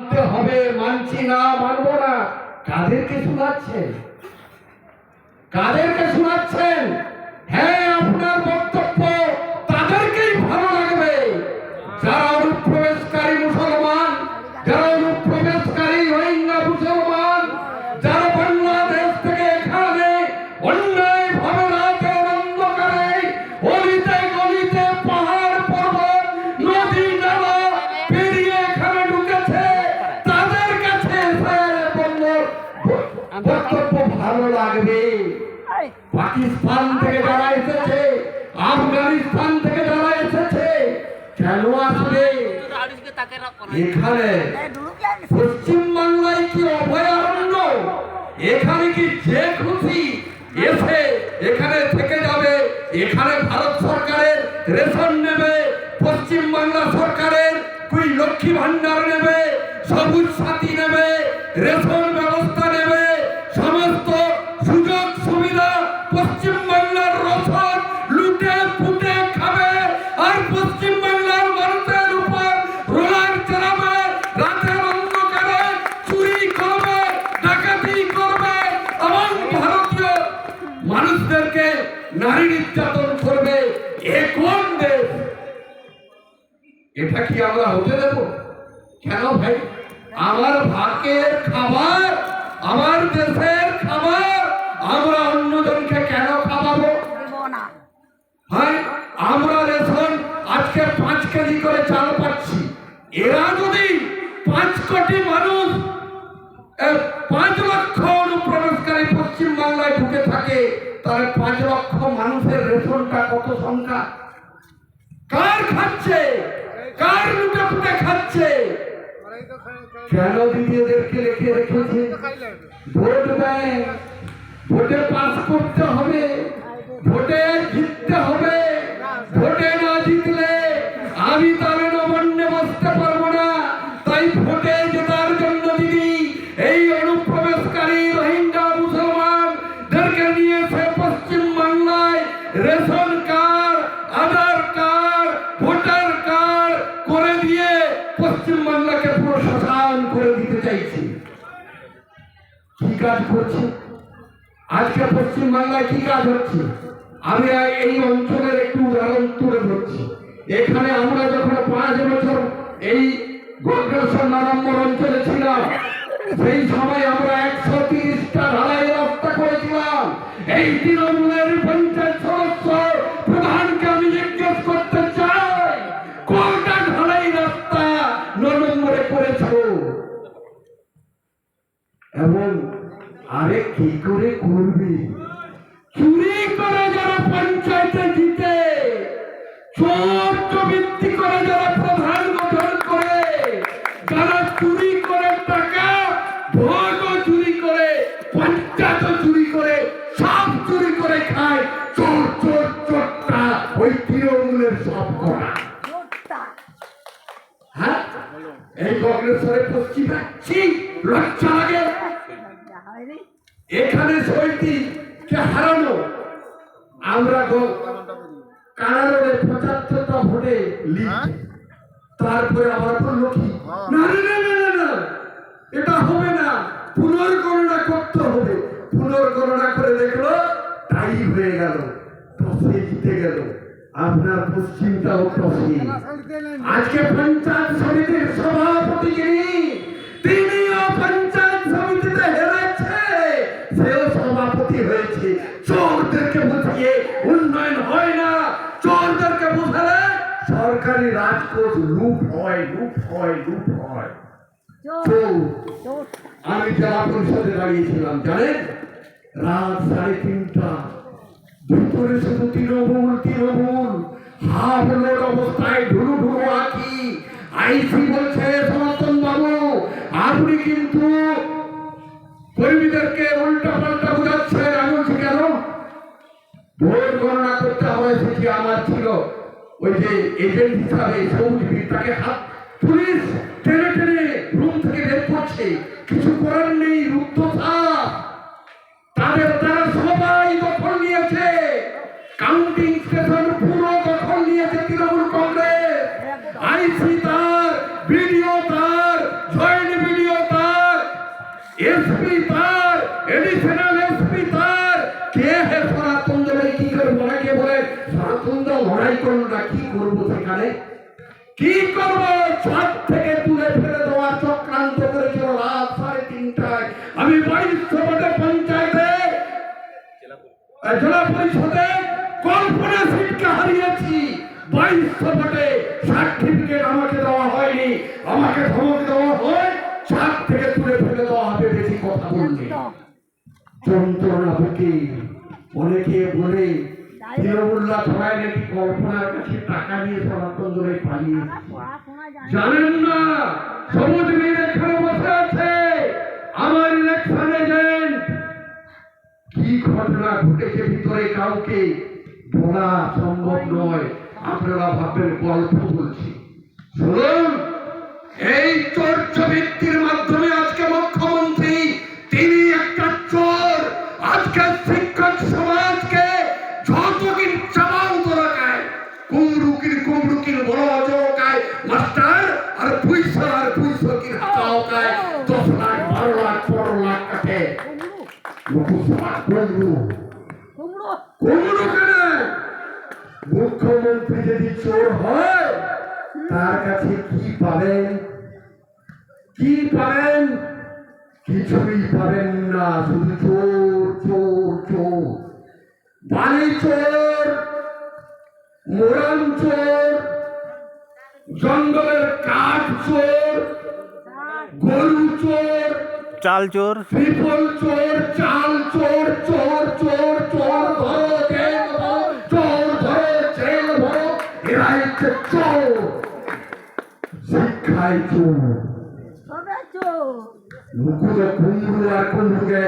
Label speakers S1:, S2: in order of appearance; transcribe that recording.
S1: হবে মানছি না মানবো না। কাদেরকে শোনাচ্ছেন? কাদেরকে শোনাচ্ছেন? হ্যাঁ আপনার বক্তব্য পাকিস্তান থেকে যারা এসেছে, আফগানিস্তান থেকে যারা এসেছে, কেন আসবে? এখানে পশ্চিম বাংলায় কি অভয়ারণ্য? এখানে কি যে খুশি এসে এখানে থেকে যাবে? এখানে ভারত সরকারের রেশন নেবে পশ্চিম বাংলা সরকারের কুই লক্ষ্মী ভান্ডার নেবে, সবুজ সাথী নেবে, রেশন নারী নির্যাতন করবে এ কোন দেশ? এটা কি আমরা হতে দেব? কেন ভাই? আমার ভাগ্যের খাবার আমার দেশের খাবার আমরা অন্যজনকে কেন খাওয়াবো? হ্যাঁ আমরা রেশন আজকে পাঁচ কেজি করে চাল পাচ্ছি। এরা যদি পাঁচ কোটি মানুষ পাঁচ লক্ষ তাহলে পাঁচ লক্ষ মানুষের রেশনটা কত সংখ্যা? কার খাচ্ছে? কার লুটে ফুটে খাচ্ছে? কেন রেখে রেখেছে? ভোট ভোটে পাস করতে হবে। ভোটে জিততে হবে। ভোটে না জিতলে আমি তাহলে কাজ করছে। আজকে পশ্চিম বাংলায় কি কাজ হচ্ছে? আমি এই অঞ্চলের একটু উদাহরণ তুলে ধরছি। এখানে আমরা যখন পাঁচ বছর এই গোগ্রেশ্বর নম্বর অঞ্চলে ছিলাম, সেই সময় আমরা একশো তিরিশটা ঢালাই রাস্তা করেছিলাম। এই তৃণমূলের পঞ্চায়েত পঞ্চায়েত চুরি করে সব চুরি করে খায় চোর চোর চোরটা ওই তৃণমূলের সব করা হ্যাঁ এই অগ্রেসরে পশ্চিমে ছি লজ্জা লাগে এখানে সৈতিকে হারানো আমরা কানাডে পঁচাত্তরটা ভোটে লিড তারপরে আবার বলল কি না না না না এটা হবে না হবে পুনর্গণনা করে দেখল, তাই হয়ে গেল টসে জিতে গেল। আপনার পশ্চিমটাও টসে আজকে পঞ্চায়েত সমিতির সভাপতি যিনি তিনিও পঞ্চায়েত সমিতিতে হেরেছে। সেও সভাপতি হয়েছে। চোরদেরকে বুঝিয়ে উন্নয়ন হয় না। চোরদেরকে বুঝালে সরকারি রাজকোষ লুট হয় লুট হয় লুট হয়। চোর আমি জেলা পরিষদে দাঁড়িয়েছিলাম, জানেন? রাত সাড়ে তিনটা। ভিতরে শুধু তৃণমূল তৃণমূল। হাফ লোড অবস্থায় ঢুলু ঢুলু আঁকি। আইসি বলছে, সনাতন বাবু, আপনি কিন্তু কর্মীদেরকে উল্টা পাল্টা বোঝাচ্ছেন আমি বলছি কেন? ভোট গণনা করতে হবে, সেটি আমার ছিল। ওই যে এজেন্ট হিসাবে সবুজ তাকে হাত পুলিশ টেনে টেনে রুম থেকে বের করছে। কিছু করার নেই রুদ্ধতা তাদের তারা সবাই দখল নিয়েছে। কাউন্টিং স্টেশন পুরো দখল নিয়েছে তৃণমূল কংগ্রেস। আইসি তার ভিডিও তার, জয়েন্ট এসপি তার, এডিশনাল এসপি তার। কে হে সনাতন দেবে কি করে ওনাকে বলে? সনাতন লড়াই করল না, কি করব সেখানে? কি করব? ছাদ থেকে তুলে ফেলে দেওয়া চক্রান্ত করেছিল রাত সাড়ে তিনটায়। আমি বাইশশো ভোটে পঞ্চায়েতে জেলা পরিষদে কল্পনা হারিয়েছি। বাইশশো ভোটে সার্টিফিকেট আমাকে দেওয়া হয়নি। আমাকে ধমক দেওয়া হয়, ছাদ থেকে তুলে ফেলে দেওয়া হবে বেশি কথা বললে। যন্ত্রণা বুকে অনেকে বলে তৃণমূল্লা সবাই নাকি কল্পনার কাছে টাকা নিয়ে সনাতন ধরে পালিয়ে জানেন না, সবুজ মীর এখানে বসে আছে। আমার ইলেকশন এজেন্ট কি ঘটনা ঘটেছে ভিতরে কাউকে বলা সম্ভব নয়। আপনারা ভাববেন, গল্প বলছি। শুনুন, এই চর্চ ভিত্তির মাধ্যমে
S2: কুমড়ু।
S1: কুমড়ো।
S2: কুমড়ু
S1: কেন? মুখ্যমন্ত্রী যদি চোর হয় তার কাছে কি পাবেন? কি পাবেন? কিছুই পাবেন না শুধু চোর চোর চোর। বালি চোর মোরাম চোর জঙ্গলের কাঠ চোর গরু চোর
S3: চাল চোর
S1: ট্রিপল চোর চাল চোর চোর চোর চোর ধরো জেল ভরো চোর ধরো জেল ভরো এরা হচ্ছে চোর। শিক্ষায় চোর। মুকুলে কুমড়ো আর কুমড়ুকে।